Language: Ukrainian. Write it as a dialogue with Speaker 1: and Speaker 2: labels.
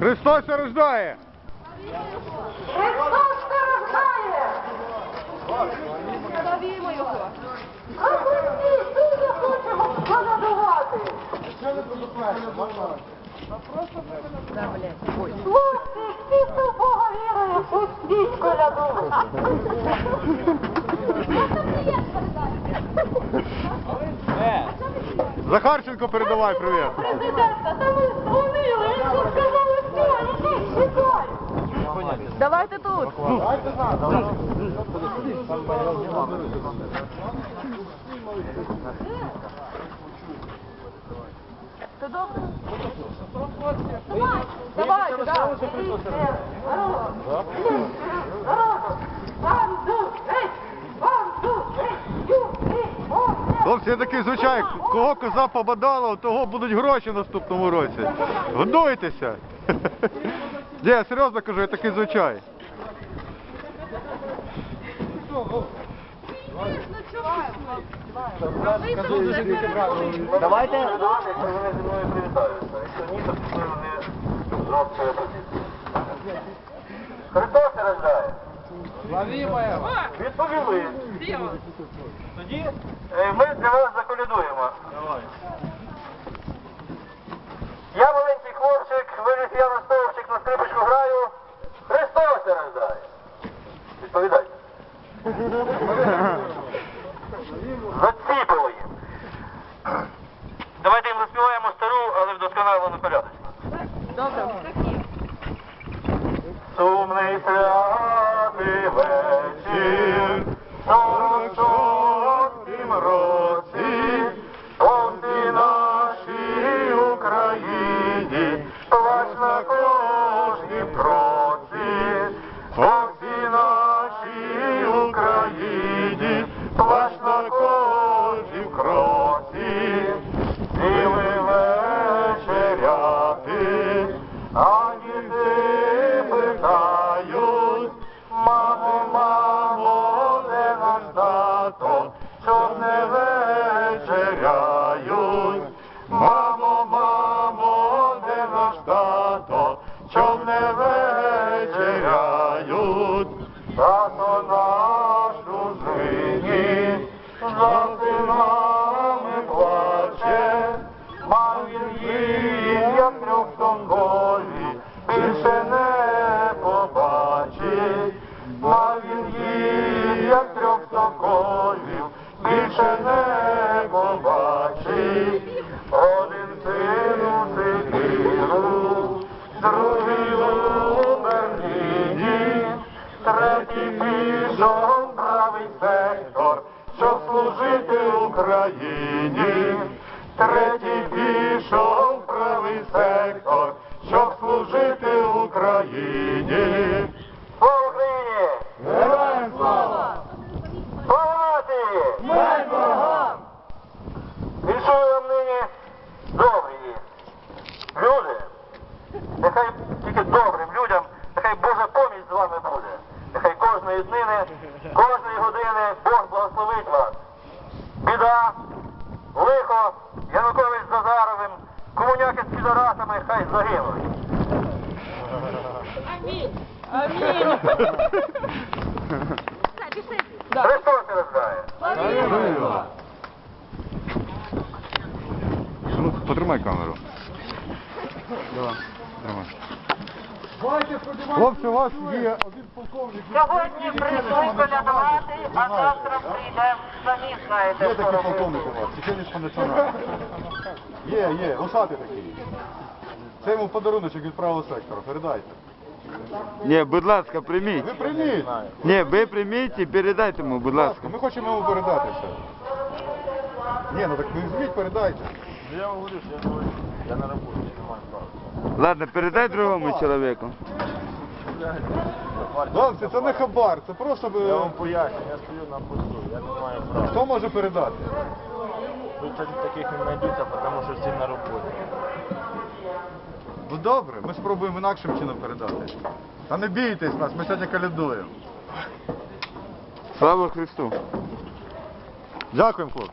Speaker 1: Христос рождає!
Speaker 2: Христос рождає!
Speaker 3: Славімо його.
Speaker 2: А ми дуже хочемо колядувати! Хлопці, всі, хто в Бога вірує, пустіть колядувати!
Speaker 1: Захарченко передавай привіт.
Speaker 2: Президента, та ви дзвонили, все, ідіть, чекай!
Speaker 3: Давайте тут. Це добре? Давайте, да.
Speaker 1: Хлопці, я такий звичай, кого коза побадала, у того будуть гроші в наступному році. Годуйтеся. Ні, я серйозно кажу, я такий звичай.
Speaker 4: Давайте. Вони зі мною привітаються. Якщо ні, то пішли. Відповіли. Тоді е, ми для вас заколядуємо. Я маленький хлопчик, виріс я на стовпчик, на скрипочку граю. Христос рождає. Відповідайте. Заціпили їм. Давайте їм заспіваємо стару, але вдосконалену порядочку.
Speaker 3: Добре.
Speaker 4: Сумний святий вечір, сорок році, по всій нашій Україні, плач на кожнім кроці, по всій нашій Україні, плач Мамо, мамо, де наш тато, щоб не вечеряють. Тато наш у зині, за синами плаче, мав він їх трьохсонгові, більше не побачить. Він їх, як трьохсоковів, більше не побачить. Третій пішов правий сектор, щоб служити Україні. Третій пішов правий сектор, щоб служити Україні. Героям слава! Слава нині добрі люди. Нехай тільки добрим людям, нехай Божа поміч з вами буде. Кожної днини, кожної години Бог благословить вас. Біда, лихо, Янукович з Назаровим, комуняки з підарасами хай загинуть.
Speaker 3: Амінь. Да.
Speaker 4: Христос рождає.
Speaker 3: Славімо.
Speaker 1: Ну, потримай камеру. Тримай. Хлопці, у вас є один полковник.
Speaker 2: Сьогодні прийшли колядувати, а завтра прийдемо, самі знаєте,
Speaker 1: Є
Speaker 2: що
Speaker 1: такий полковник у вас, чеченець по національному. Є, є, усатий такий. Це йому подаруночок від правого сектора, передайте.
Speaker 5: Ні, будь ласка, прийміть.
Speaker 1: Ви прийміть.
Speaker 5: Ні, ви прийміть і передайте йому, будь ласка.
Speaker 1: ми хочемо йому передати все. Ні, ну так візьміть, передайте.
Speaker 4: Я вам говорю, що я, я на роботі, я не маю права.
Speaker 5: Ладно, передай другому чоловіку.
Speaker 1: Хлопці, це не хабар, це просто... ви-
Speaker 4: Я вам поясню, я стою на посту, я не маю права.
Speaker 1: Хто може передати?
Speaker 4: Тут таких не знайдуться, тому що всі на роботі.
Speaker 1: Ну добре, ми спробуємо інакшим чином передати. Та не бійтесь нас, ми сьогодні калядуємо.
Speaker 5: Слава Христу!
Speaker 1: Дякуємо, хлопці.